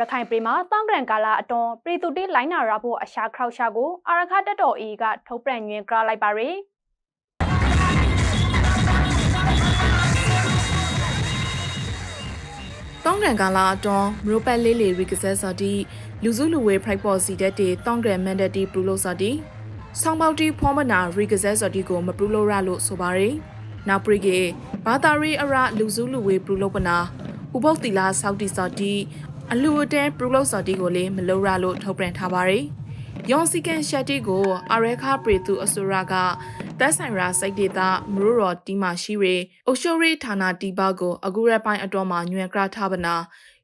ရခိုင်ပြည်မှာတောင်ကရန်ကာလာအတွန်းပြည်သူတိလိုင်းနာရဖို့အရှာခောက်ရှာကိုအာရခတက်တော်အေကထုတ်ပြန်ညွှန်ကြလိုက်ပါရယ်တောင်းဂရန်ကာလာအတွန်းမရိုပတ်လေးလေရီကစားစော်တီလူစုလူဝေးဖရိုက်ပေါ်စီတက်တီတောင်းဂရန်မန်ဒတီပလူလို့စော်တီဆောင်းပေါတီဖောမနာရီကစားစော်တီကိုမပလူလို့ရလို့ဆိုပါရယ်နောက်ပရိကေဘာသာရီအရလူစုလူဝေးပလူလို့ပနာဥပုတ်တီလာဆောက်တီစော်တီ အလူအတဲပလူလို့စော်တီကိုလည်းမလို့ရလို့ထုတ်ပြန်ထားပါရယ်ယွန်စီကန်ရှက်တီကိုအရဲခါပရီသူအဆိုရာကတက်ဆိုင်ရာစိတ်ဒေတာမရူရော်တီမာရှိရေအိုရှိုရီဌာနာတီဘာကိုအခုရက်ပိုင်းအတော်မှာညွှန်ကရထားပနာ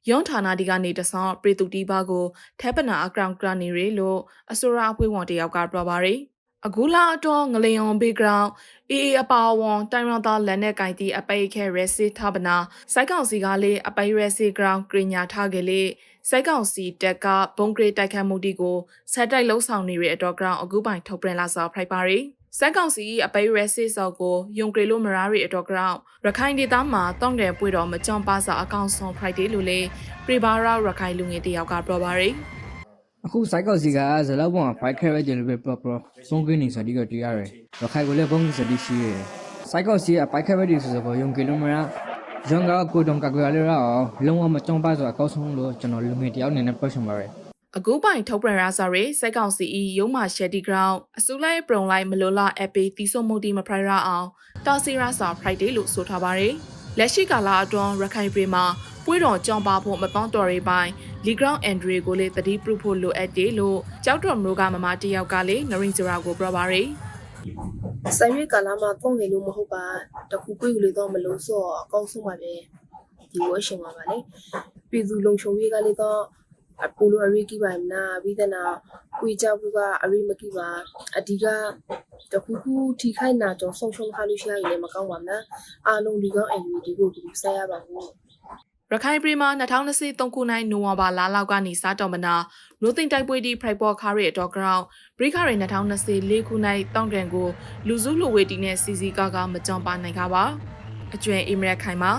ယွန်ဌာနာဒီကနေတဆောင်းပရီသူတီဘာကိုထဲပနာအကောင့်ကရနေရေလို့အဆိုရာအဖွဲ့ဝင်တယောက်ကပြောပါရယ် အခုလာတော့ငလျုံဘေးဂရောင်းအေးအေးအပါဝန်တိုင်ရန်သားလက်နဲ့ကင်တီအပိတ်ခဲရဲစစ်ထပနာစိုက်ကောင်စီကလေးအပိတ်ရဲစစ်ဂရောင်းကရညာထားခဲ့လေစိုက်ကောင်စီတက်ကဘုံဂရေတိုက်ခတ်မှုတီကိုဆက်တိုက်လှုပ်ဆောင်နေတဲ့အတော့ဂရောင်းအခုပိုင်ထုတ်ပြန်လာစာဖိုက်ပါရီစက်ကောင်စီအပိတ်ရဲစစ်စောက်ကိုယုံဂရေလိုမရာရီအတော့ဂရောင်းရခိုင်ဒေသမှာတောင်းတယ်ပွေတော်မကြောင်ပါစာအကောင့်ဆုံးဖိုက်တေးလို့လေပရီဘာရာရခိုင်လူငယ်တယောက်ကပြောပါရီ အခုစိုက်ကောက်စီကဇလောက်ပေါ်မှာဖိုက်ခဲရဲကြလို့ပဲပလော့ပလော့စုံကင်းနေစတိကတွေ့ရတယ်။ရခိုင်ကိုလည်းဘုံစတိရှိရတယ်။စိုက်ကောက်စီကဖိုက်ခဲရဲဒီဆိုတော့ယုံကီလိုမီတာဂျွန်ကကိုတုံကကွာလေရောလုံးဝမကြုံပါဆိုအကောက်ဆုံးလို့ကျွန်တော်လူငယ်တယောက်အနေနဲ့ပြောချင်ပါတယ်အခုပိုင်ထုတ်ပြန်ရာစာရေးစက်ကောင်စီဤရုံးမာရှယ်တီဂရောင်းအစူလိုက်ပရုံလိုက်မလိုလာအပီတီဆုံမူတီမဖရိုင်ရာအောင်တာစီရာစာဖရိုက်ဒေးလို့ဆိုထားပါတယ်လက်ရှိကာလအတွင်းရခိုင်ပြည်မှာ ပွေးတော်ကြောင်ပါဖို့မပေါင်းတော်ရီပိုင်းလီဂရောင်းအန်ဒရီကိုလေတတိပရုဖို့လိုအပ်တယ်လို့ကြောက်တော်မျိုးကမမတယောက်ကလေနရင်ဇရာကိုပြောပါရယ်ဆိုင်ရွေးကာလာမှာတုံးနေလို့မဟုတ်ပါတခုကိုယ်လေးတော့မလို့ဆိုတော့အကောင်းဆုံးပါပဲဒီဝရှင်ပါပါလေပြည်သူလုံခြုံရေးကလေးတော့အပူလိုအရိကိပါမနာပြီးတဲ့နာကွေကြဘူးကအရိမကိပါအဒီကတခုခုထိခိုက်နာကြောင့်ဆုံးရှုံးထားလို့ရှိရင်လည်းမကောင်းပါဘူးအားလုံးဒီကောင်အယူဒီကိုဒီဆက်ရပါဘူး ရခိုင်ပြည်မှာ2023ခုနှစ်နိုဝင်ဘာလလောက်ကနေစတော်မနာရိုသိန်တိုက်ပွဲဒီဖရိုက်ပေါ်ခါရီအတော်ဂရောင်းဘရိခရီ2024ခုနှစ်တောင်းကန်ကိုလူစုလူဝေတီနဲ့စီစီကာကမကြောင်ပါနိုင်ကြပါအကျွဲအီမရက်ခိုင်မှာ